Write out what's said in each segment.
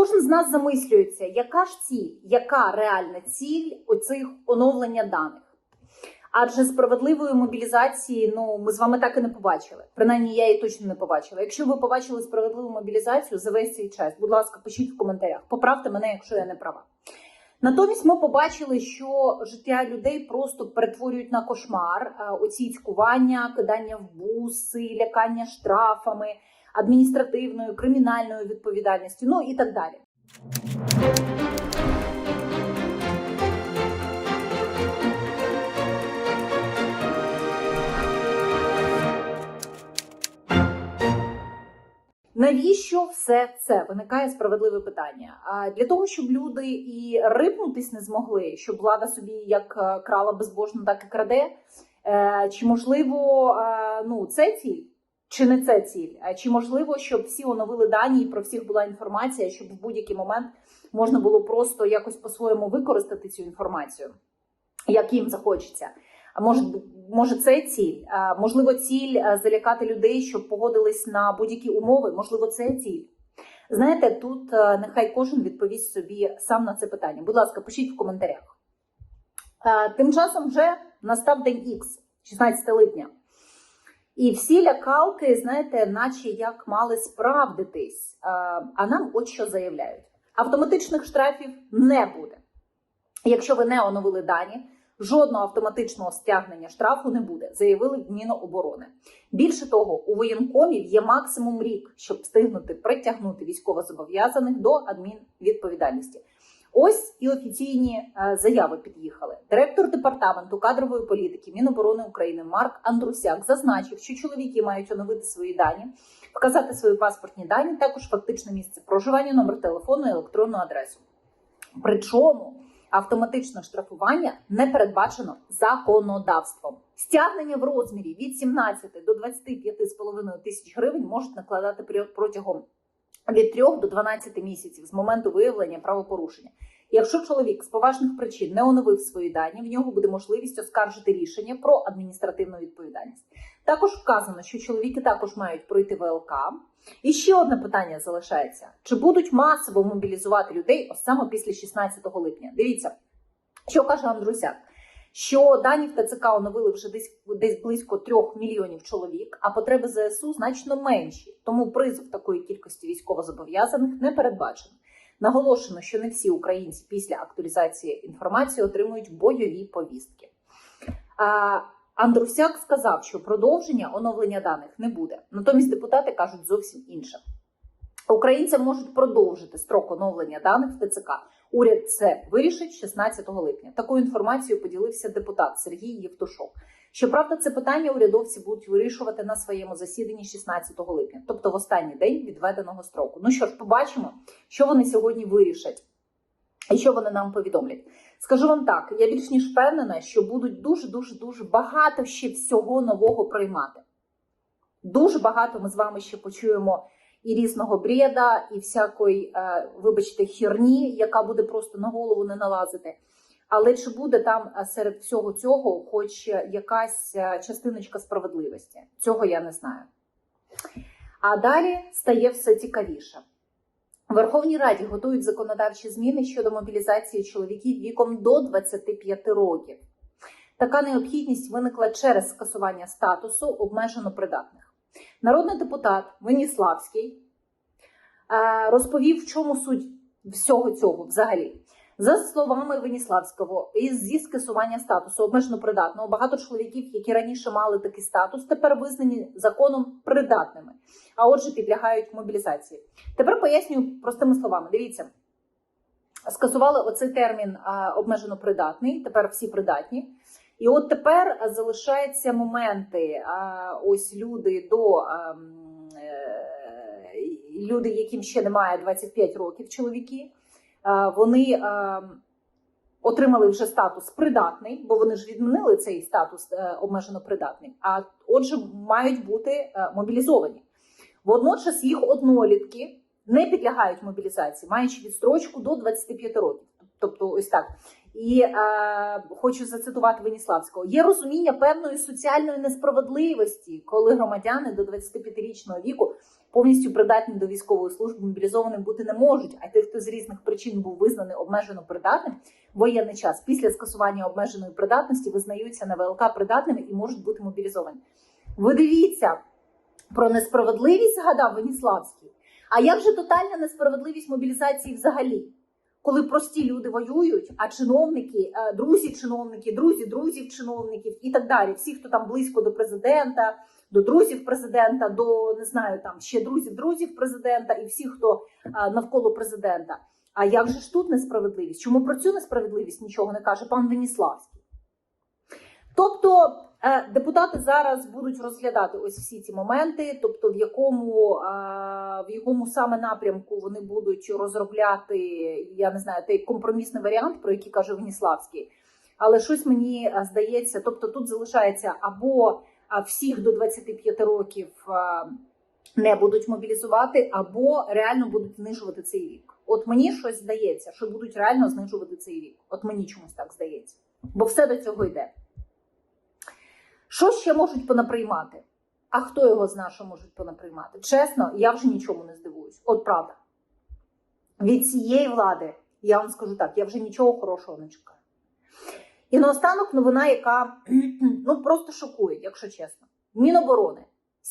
Кожен з нас замислюється, яка ж ціль, яка реальна ціль оцих оновлення даних. Адже справедливої мобілізації ну ми з вами так і не побачили. Принаймні, я її точно не побачила. Якщо ви побачили справедливу мобілізацію за весь цей час, будь ласка, пишіть в коментарях. Поправте мене, якщо я не права. Натомість ми побачили, що життя людей просто перетворюють на кошмар. А Оці цькування, кидання в буси, лякання штрафами, адміністративною, кримінальною відповідальністю, ну і так далі. Навіщо все це? Виникає справедливе питання. А для того, щоб люди і рипнутись не змогли, щоб влада собі як е, крала безбожно, так і краде. Е, Чи можливо е, ну це ціль? Чи не це ціль? Е, Чи можливо, щоб всі оновили дані і про всіх була інформація, щоб в будь-який момент можна було просто якось по-своєму використати цю інформацію, як їм захочеться? А може, може, це ціль? А, можливо, ціль е, залякати людей, щоб погодились на будь-які умови. Можливо, це ціль. Знаєте, тут е, нехай кожен відповість собі сам на це питання. Будь ласка, пишіть в коментарях. Е, Тим часом вже настав день Х, 16 липня. І всі лякалки, знаєте, наче як мали справдитись. Е, А нам от що заявляють: автоматичних штрафів не буде. Якщо ви не оновили дані, жодного автоматичного стягнення штрафу не буде, заявили в Міноборони. Більше того, у воєнкомів є максимум рік, щоб встигнути притягнути військовозобов'язаних до адмінвідповідальності. Ось і офіційні е, заяви під'їхали. Директор департаменту кадрової політики Міноборони України Марк Андрусяк зазначив, що чоловіки мають оновити свої дані, вказати свої паспортні дані, також фактичне місце проживання, номер телефону і електронну адресу. Причому автоматичне штрафування не передбачено законодавством. Стягнення в розмірі від 17 до 25,5 тисяч гривень можуть накладати протягом від 3 до 12 місяців з моменту виявлення правопорушення. Якщо чоловік з поважних причин не оновив свої дані, в нього буде можливість оскаржити рішення про адміністративну відповідальність. Також вказано, що чоловіки також мають пройти ВЛК. І ще одне питання залишається: чи будуть масово мобілізувати людей ось саме після 16 липня? Дивіться, що каже Андрусяк. Що дані в ТЦК оновили вже десь десь близько трьох мільйонів чоловік, а потреби ЗСУ значно менші. Тому призов такої кількості військовозобов'язаних не передбачено. Наголошено, що не всі українці після актуалізації інформації отримують бойові повістки. А, Андрусяк сказав, що продовження оновлення даних не буде. Натомість депутати кажуть зовсім інше. Українцям можуть продовжити строк оновлення даних в ТЦК. Уряд це вирішить 16 липня. Таку інформацію поділився депутат Сергій Євтушок. Щоправда, це питання урядовці будуть вирішувати на своєму засіданні 16 липня, тобто в останній день відведеного строку. Ну що ж, побачимо, що вони сьогодні вирішать і що вони нам повідомлять. Скажу вам так: я більш ніж впевнена, що будуть дуже дуже дуже багато ще всього нового приймати. Дуже багато ми з вами ще почуємо і різного бреда, і всякої, е, вибачте, херні, яка буде просто на голову не налазити. Але чи буде там е, серед всього цього хоч якась е, частиночка справедливості? Цього я не знаю. А далі стає все цікавіше. У Верховній Раді готують законодавчі зміни щодо мобілізації чоловіків віком до 25 років. Така необхідність виникла через скасування статусу обмежено придатних. Народний депутат Веніславський е, розповів, в чому суть всього цього взагалі. За словами Веніславського, із зі скасування статусу обмежено придатного багато чоловіків, які раніше мали такий статус, тепер визнані законом придатними, а отже, підлягають мобілізації. Тепер пояснюю простими словами. Дивіться, скасували оцей термін обмежено придатний, тепер всі придатні. І от тепер залишаються моменти. Ось люди до е, люди, яким ще немає 25 років, чоловіки. Вони отримали вже статус придатний, бо вони ж відмінили цей статус е, обмежено придатний. А отже, мають бути е, мобілізовані. Водночас їх однолітки не підлягають мобілізації, маючи відстрочку до 25 років. Тобто, ось так. І е, хочу зацитувати Веніславського: є розуміння певної соціальної несправедливості, коли громадяни до 25-річного віку повністю придатні до військової служби мобілізованим бути не можуть. А тих, хто з різних причин був визнаний обмежено придатним, воєнний час після скасування обмеженої придатності визнаються на ВЛК придатними і можуть бути мобілізовані. Ви дивіться про несправедливість, згадав Веніславський. А як же тотальна несправедливість мобілізації взагалі? Коли прості люди воюють, а чиновники, е, друзі чиновники, друзі друзів чиновників і так далі, всі, хто там близько до президента, до друзів президента, до не знаю, там ще друзів друзів президента і всі, хто е, навколо президента. А як же ж тут несправедливість? Чому про цю несправедливість нічого не каже пан Веніславський? Тобто депутати зараз будуть розглядати ось всі ці моменти, тобто в якому, е, в якому саме напрямку вони будуть розробляти, я не знаю, той компромісний варіант, про який каже Веніславський. Але щось мені е, здається, тобто тут залишається або е, всіх до 25 років е, не будуть мобілізувати, або реально будуть знижувати цей вік. От мені щось здається, що будуть реально знижувати цей вік. От мені чомусь так здається, бо все до цього йде. Що ще можуть понаприймати? А хто його знає, що можуть понаприймати? Чесно, я вже нічому не здивуюсь. От правда. Від цієї влади, я вам скажу так, я вже нічого хорошого не чекаю. І наостанок новина, яка ну, просто шокує, якщо чесно. Міноборони,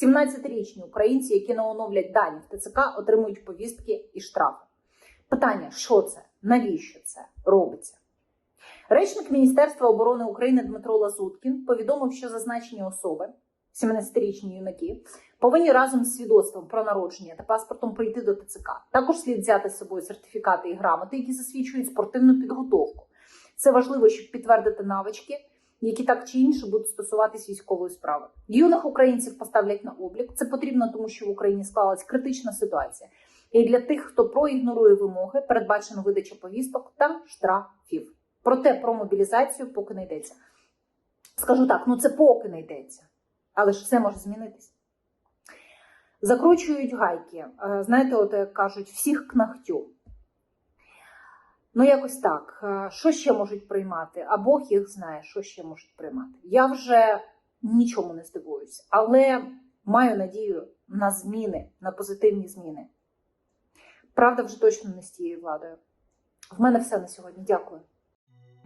17-річні українці, які не оновлять дані в ТЦК, отримують повістки і штрафи. Питання: що це? Навіщо це робиться? Речник Міністерства оборони України Дмитро Лазуткін повідомив, що зазначені особи, 17-річні юнаки, повинні разом з свідоцтвом про народження та паспортом прийти до ТЦК. Також слід взяти з собою сертифікати і грамоти, які засвідчують спортивну підготовку. Це важливо, щоб підтвердити навички, які так чи інше будуть стосуватись військової справи. Юних українців поставлять на облік. Це потрібно, тому що в Україні склалась критична ситуація. І для тих, хто проігнорує вимоги, передбачено видача повісток та штрафів. Проте про мобілізацію поки не йдеться. Скажу так, ну це поки не йдеться, але ж все може змінитись. Закручують гайки. Е, Знаєте, от як кажуть, всіх к ногтю. Ну, якось так. Е, Що ще можуть приймати? А Бог їх знає, що ще можуть приймати. Я вже нічому не здивуюсь, але маю надію на зміни, на позитивні зміни. Правда, вже точно не з тією владою. В мене все на сьогодні. Дякую.